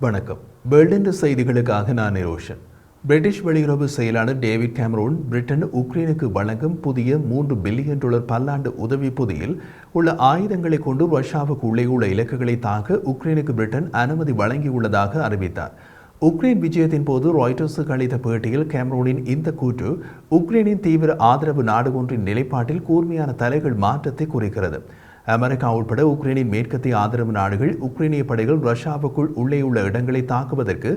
வணக்கம். பெர்லின் செய்திகளுக்காக நான் நிரோஷன். பிரிட்டிஷ் வெளியுறவு செயலாளர் டேவிட் கேமரூன் பிரிட்டன் உக்ரைனுக்கு வழங்கும் புதிய மூன்று பில்லியன் டாலர் பல்லாண்டு உதவி பொதியில் உள்ள ஆயுதங்களை கொண்டு ரஷ்யாவுக்கு உள்ளே உள்ள இலக்குகளை தாக்க உக்ரைனுக்கு பிரிட்டன் அனுமதி வழங்கியுள்ளதாக அறிவித்தார். உக்ரைன் விஜயத்தின் போது ராய்டர்ஸுக்கு அளித்த பேட்டியில் கேமரூனின் இந்த கூற்று உக்ரைனின் தீவிர ஆதரவு நாடு ஒன்றின் நிலைப்பாட்டில் கூர்மையான தலைகள் மாற்றத்தை குறிக்கிறது. அமெரிக்கா உட்பட உக்ரைனின் மேற்கத்திய ஆதரவு நாடுகள் உக்ரைனிய படைகள் ரஷ்யாவுக்குள் உள்ளே உள்ள இடங்களை தாக்குவதற்கு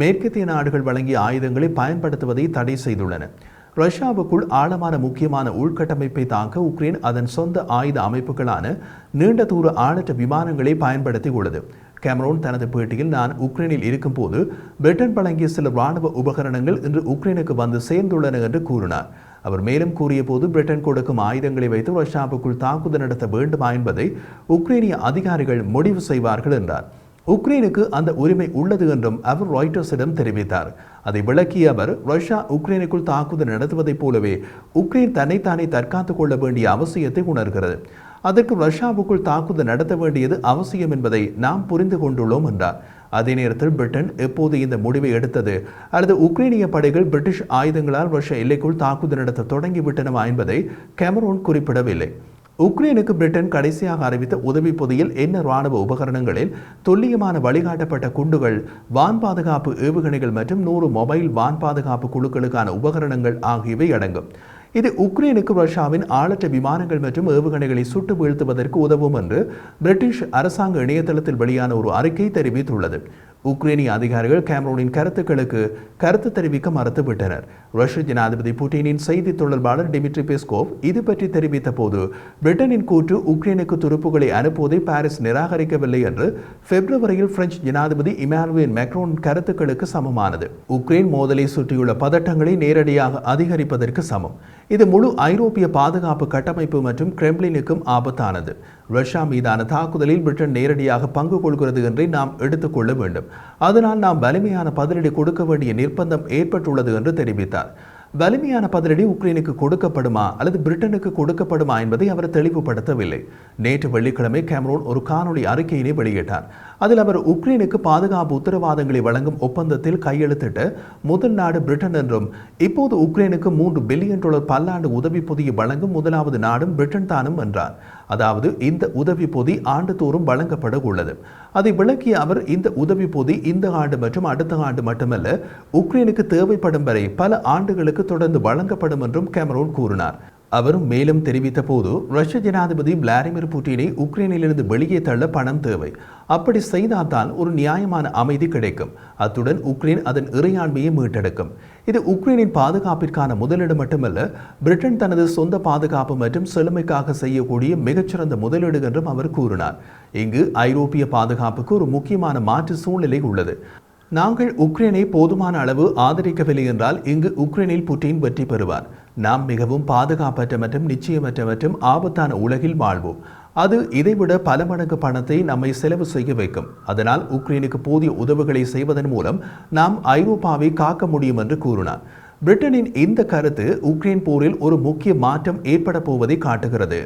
மேற்கத்திய நாடுகள் வழங்கிய ஆயுதங்களை பயன்படுத்துவதை தடை செய்துள்ளன. ரஷ்யாவுக்குள் ஆழமான முக்கியமான உள்கட்டமைப்பை தாக்க உக்ரைன் அதன் சொந்த ஆயுத அமைப்புகளான நீண்ட தூர ஆளற்ற விமானங்களை பயன்படுத்தி உள்ளது கேமரோன் தனது பேட்டியில் நான் உக்ரைனில் இருக்கும்போது பிரிட்டன் வழங்கிய சில ராணுவ உபகரணங்கள் இன்று உக்ரைனுக்கு வந்து சேர்ந்துள்ளன என்று கூறினார். அவர் மேலும் கூறியபோது பிரிட்டன் கொடுக்கும் ஆயுதங்களை வைத்து ரஷ்யாவுக்குள் தாக்குதல் நடத்த வேண்டுமா என்பதை உக்ரைனிய அதிகாரிகள் முடிவு செய்வார்கள் என்றார். உக்ரைனுக்கு அந்த உரிமை உள்ளது என்றும் அவர் ராய்டர்ஸிடம் தெரிவித்தார். அதை விளக்கிய அவர் ரஷ்யா உக்ரைனுக்குள் தாக்குதல் நடத்துவதைப் போலவே உக்ரைன் தன்னைத்தானே தற்காத்துக் கொள்ள வேண்டிய அவசியத்தை உணர்கிறது. அதற்கு ரஷ்யாவுக்குள் தாக்குதல் நடத்த வேண்டியது அவசியம் என்பதை நாம் புரிந்து கொண்டுள்ளோம் என்றார். அதே நேரத்தில் பிரிட்டன் எப்போது இந்த முடிவை எடுத்தது? அல்லது உக்ரைனிய படைகள் பிரிட்டிஷ் ஆயுதங்களால் ரஷ்ய எல்லைக்குள் தாக்குதல் நடத்த தொடங்கிவிட்டனவா என்பதை கெமரோன் குறிப்பிடவில்லை. உக்ரைனுக்கு பிரிட்டன் கடைசியாக அறிவித்த உதவி பொதியில் என்ன ராணுவ உபகரணங்களில் துல்லியமான வழிகாட்டப்பட்ட குண்டுகள் வான் பாதுகாப்பு ஏவுகணைகள் மற்றும் நூறு மொபைல் வான் பாதுகாப்பு குழுக்களுக்கான உபகரணங்கள் ஆகியவை அடங்கும். இது உக்ரைனுக்கு ரஷ்யாவின் ஆளற்ற விமானங்கள் மற்றும் ஏவுகணைகளை சுட்டு வீழ்த்துவதற்கு உதவும் என்று பிரிட்டிஷ் அரசாங்க இணையதளத்தில் வெளியான ஒரு அறிக்கை தெரிவித்துள்ளது. உக்ரைனிய அதிகாரிகள் கேமரோனின் கருத்துக்களுக்கு கருத்து தெரிவிக்க மறுத்துவிட்டனர். ரஷ்ய ஜனாதிபதி புட்டினின் செய்தி தொடர்பாளர் டிமிட்ரி பெஸ்கோவ் இது பற்றி தெரிவித்த போது பிரிட்டனின் கூற்று உக்ரைனுக்கு துருப்புகளை அனுப்புவதை பாரிஸ் நிராகரிக்கவில்லை என்று பிப்ரவரியில் பிரெஞ்சு ஜனாதிபதி இமானுவேல் மேக்ரோன் கருத்துக்களுக்கு சமமானது. உக்ரைன் மோதலை சுற்றியுள்ள பதட்டங்களை நேரடியாக அதிகரிப்பதற்கு சமம். இது முழு ஐரோப்பிய பாதுகாப்பு கட்டமைப்பு மற்றும் கிரெம்லினுக்கும் ஆபத்தானது. ரஷ்யா மீதான தாக்குதலில் பிரிட்டன் நேரடியாக பங்கு கொள்கிறது என்றே நாம் எடுத்துக்கொள்ள வேண்டும். அதனால் நாம் வலிமையான பதிலடி கொடுக்க வேண்டிய நிர்பந்தம் ஏற்பட்டுள்ளது என்று தெரிவித்தார். வலிமையான பதிலடி உக்ரைனுக்கு கொடுக்கப்படுமா அல்லது பிரிட்டனுக்கு கொடுக்கப்படுமா என்பதை அவர் தெளிவுபடுத்தவில்லை. நேற்று வெள்ளிக்கிழமை கேமரோன் ஒரு காணொலி அறிக்கையினை வெளியிட்டார். அதில் அவர் உக்ரைனுக்கு பாதுகாப்பு உத்தரவாதங்களை வழங்கும் ஒப்பந்தத்தில் கையெழுத்திட்ட முதல் நாடு பிரிட்டன் என்றும் இப்போது உக்ரைனுக்கு மூன்று பில்லியன் டாலர் பல்லாண்டு உதவி பொதியை வழங்கும் முதலாவது நாடும் பிரிட்டன் தானும் என்றார். அதாவது இந்த உதவி பொதி ஆண்டுதோறும் வழங்கப்பட உள்ளது அதை விளக்கிய அவர் இந்த உதவி பொதி இந்த ஆண்டு மற்றும் அடுத்த ஆண்டு மட்டுமல்ல உக்ரைனுக்கு தேவைப்படும் வரை பல ஆண்டுகளுக்கு தொடர்ந்து வழங்கப்படும் என்றும் கேமரோன் கூறினார். அவர் மேலும் தெரிவித்த போது ரஷ்ய ஜனாதிபதி விளாடிமிர் புட்டினை உக்ரைனிலிருந்து வெளியே தள்ள பணம் தேவை. அப்படி செய்தால்தான் ஒரு நியாயமான அமைதி கிடைக்கும். அத்துடன் உக்ரைன் அதன் இறையாண்மையை மீட்டெடுக்கும். இது உக்ரைனின் பாதுகாப்பிற்கான முதலீடு மட்டுமல்ல பிரிட்டன் தனது சொந்த பாதுகாப்பு மற்றும் செழுமைக்காக செய்யக்கூடிய மிகச்சிறந்த முதலீடு என்றும் அவர் கூறினார். இங்கு ஐரோப்பிய பாதுகாப்புக்கு ஒரு முக்கியமான மாற்று சூழ்நிலை உள்ளது. நாங்கள் உக்ரைனை போதுமான அளவு ஆதரிக்கவில்லை என்றால் இங்கு உக்ரைனில் புட்டின் வெற்றி பெறுவார். நாம் மிகவும் பாதுகாப்பற்ற மற்றும் நிச்சயமற்ற மற்றும் ஆபத்தான உலகில் வாழ்வோம். அது இதைவிட பல மடங்கு பணத்தை நம்மை செலவு செய்ய வைக்கும். அதனால் உக்ரைனுக்கு போதிய உதவுகளை செய்வதன் மூலம் நாம் ஐரோப்பாவை காக்க முடியும் என்று கூறினார். பிரிட்டனின் இந்த கருத்து உக்ரைன் போரில் ஒரு முக்கிய மாற்றம் ஏற்பட போவதை காட்டுகிறது.